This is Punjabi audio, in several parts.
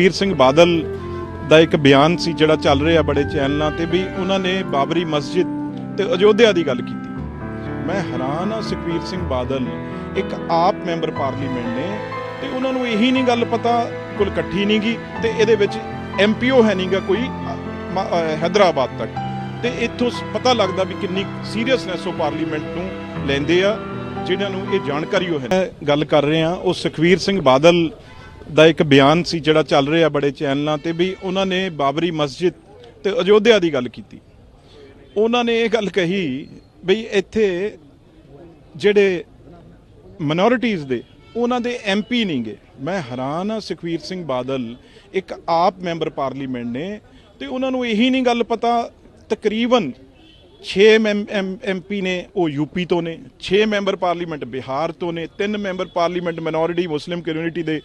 ਵੀਰ ਸਿੰਘ ਬਾਦਲ ਦਾ ਇੱਕ ਬਿਆਨ ਸੀ ਜਿਹੜਾ ਚੱਲ ਰਿਹਾ ਬੜੇ ਚੈਨਲਾਂ ਤੇ ਵੀ ਉਹਨਾਂ ਨੇ ਬਾਬਰੀ ਮਸਜਿਦ ਤੇ ਅਯੋਧਿਆ ਦੀ ਗੱਲ ਕੀਤੀ। ਮੈਂ ਹੈਰਾਨ ਆ ਸੁਖਵੀਰ ਸਿੰਘ ਬਾਦਲ ਇੱਕ ਆਪ ਮੈਂਬਰ ਪਾਰਲੀਮੈਂਟ ਨੇ ਤੇ ਉਹਨਾਂ ਨੂੰ ਇਹੀ ਨਹੀਂ ਗੱਲ ਪਤਾ ਕੋਲ ਇਕੱਠੀ ਨਹੀਂ ਗੀ ਤੇ ਇਹਦੇ ਵਿੱਚ ਐਮਪੀਓ ਹੈ ਨਹੀਂਗਾ ਕੋਈ ਅ, ਮ- ਅ, ਹੈਦਰਾਬਾਦ ਤੱਕ। ਤੇ ਇੱਥੋਂ ਪਤਾ ਲੱਗਦਾ ਵੀ ਕਿੰਨੀ ਸੀਰੀਅਸਨੈਸ ਉਹ ਪਾਰਲੀਮੈਂਟ ਨੂੰ ਲੈਂਦੇ ਆ ਜਿਨ੍ਹਾਂ ਨੂੰ ਇਹ ਜਾਣਕਾਰੀ ਉਹ ਹੈ। ਗੱਲ ਕਰ ਰਹੇ ਆ ਉਹ ਸੁਖਵੀਰ ਸਿੰਘ ਬਾਦਲ ਦਾ ਇੱਕ ਬਿਆਨ ਸੀ ਜਿਹੜਾ ਚੱਲ ਰਿਹਾ ਬੜੇ ਚੈਨਲਾਂ ਤੇ ਵੀ ਉਹਨਾਂ ਨੇ ਬਾਬਰੀ ਮਸਜਿਦ ਤੇ ਅਯੋਧਿਆ ਦੀ ਗੱਲ ਕੀਤੀ। ਉਹਨਾਂ ਨੇ ਇਹ ਗੱਲ ਕਹੀ ਬਈ ਇੱਥੇ ਜਿਹੜੇ ਮਿਨੋਰਿਟੀਜ਼ ਦੇ, ਉਹਨਾਂ ਦੇ ਐਮਪੀ ਨਹੀਂਗੇ। ਮੈਂ ਹੈਰਾਨ ਆ ਸੁਖਵੀਰ ਸਿੰਘ ਬਾਦਲ ਇੱਕ ਆਪ ਮੈਂਬਰ ਪਾਰਲੀਮੈਂਟ ਨੇ ਤੇ ਉਹਨਾਂ ਨੂੰ ਇਹੀ ਨਹੀਂ ਗੱਲ ਪਤਾ, ਤਕਰੀਬਨ 6 ਐਮਪੀ ਨੇ, ਉਹ ਯੂਪੀ ਤੋਂ ਨੇ 6 ਮੈਂਬਰ ਪਾਰਲੀਮੈਂਟ ਬਿਹਾਰ ਤੋਂ ਨੇ 3 member parliament minority Muslim community ਦੇ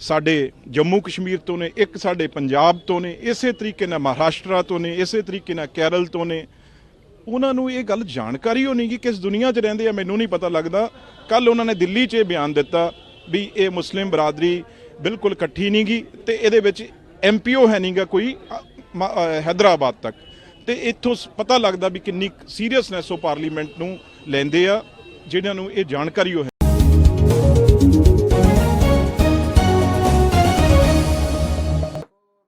ਸਾਡੇ ਜੰਮੂ ਕਸ਼ਮੀਰ ਤੋਂ ਨੇ ਇੱਕ ਸਾਡੇ ਪੰਜਾਬ ਤੋਂ ਨੇ ਇਸੇ ਤਰੀਕੇ ਨਾਲ ਮਹਾਰਾਸ਼ਟਰ ਤੋਂ ਨੇ ਇਸੇ ਤਰੀਕੇ ਨਾਲ ਕੇਰਲ ਤੋਂ ਨੇ। ਉਹਨਾਂ ਨੂੰ ਇਹ ਗੱਲ ਜਾਣਕਾਰੀ ਹੋ ਨਹੀਂ ਕਿ ਕਿਸ ਦੁਨੀਆ 'ਚ ਰਹਿੰਦੇ ਆ ਮੈਨੂੰ ਨਹੀਂ ਪਤਾ ਲੱਗਦਾ। ਕੱਲ ਉਹਨਾਂ ਨੇ ਦਿੱਲੀ 'ਚ ਇਹ ਬਿਆਨ ਦਿੱਤਾ ਵੀ ਇਹ ਮੁਸਲਿਮ ਬਰਾਦਰੀ ਬਿਲਕੁਲ ਇਕੱਠੀ ਨਹੀਂ ਗੀ ਤੇ ਇਹਦੇ ਵਿੱਚ ਐਮਪੀਓ ਹੈ ਨਹੀਂਗਾ ਕੋਈ ਅ, ਮ- ਹੈਦਰਾਬਾਦ ਤੱਕ। ਤੇ ਇੱਥੋਂ ਸ- ਪਤਾ ਲੱਗਦਾ ਵੀ ਕਿੰਨੀ ਸੀਰੀਅਸਨੈਸ ਉਹ ਪਾਰਲੀਮੈਂਟ ਨੂੰ ਲੈਂਦੇ ਆ ਜਿਨ੍ਹਾਂ ਨੂੰ ਇਹ ਜਾਣਕਾਰੀ ਉਹ ਹੈ